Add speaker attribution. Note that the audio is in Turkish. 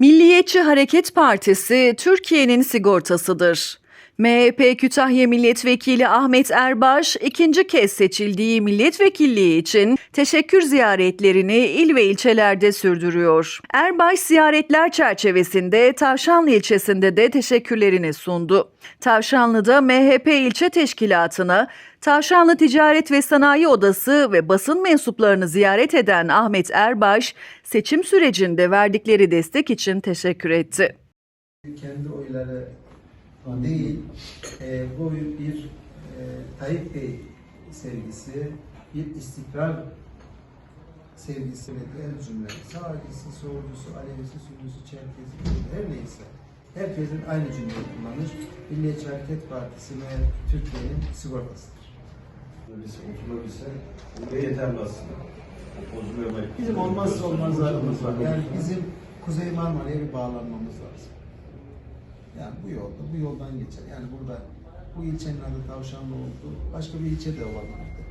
Speaker 1: Milliyetçi Hareket Partisi Türkiye'nin sigortasıdır. MHP Kütahya Milletvekili Ahmet Erbaş ikinci kez seçildiği milletvekilliği için teşekkür ziyaretlerini il ve ilçelerde sürdürüyor. Erbaş ziyaretler çerçevesinde Tavşanlı ilçesinde de teşekkürlerini sundu. Tavşanlı'da MHP ilçe teşkilatına Tavşanlı Ticaret ve Sanayi Odası ve basın mensuplarını ziyaret eden Ahmet Erbaş, seçim sürecinde verdikleri destek için teşekkür etti.
Speaker 2: kendi oyları değil, e, bu bir e, Tayyip Bey sevgisi, bir istikrar sevgisi ve diğer cümle. Sağcısı, solcusu, Alevisi, Sünnisi, Çerkezi, her neyse. Herkesin aynı cümleyi kullanır. Milliyetçi Hareket Partisi ve Türkiye'nin sigortasıdır.
Speaker 3: Biz oturabilse bu yeterli aslında.
Speaker 2: Bizim olmazsa olmazlarımız var. Yani bizim Kuzey Marmara'ya bir bağlanmamız lazım. Yani bu yolda, bu yoldan geçer. Yani burada bu ilçenin adı Tavşanlı oldu. Başka bir ilçe de olabilirdi.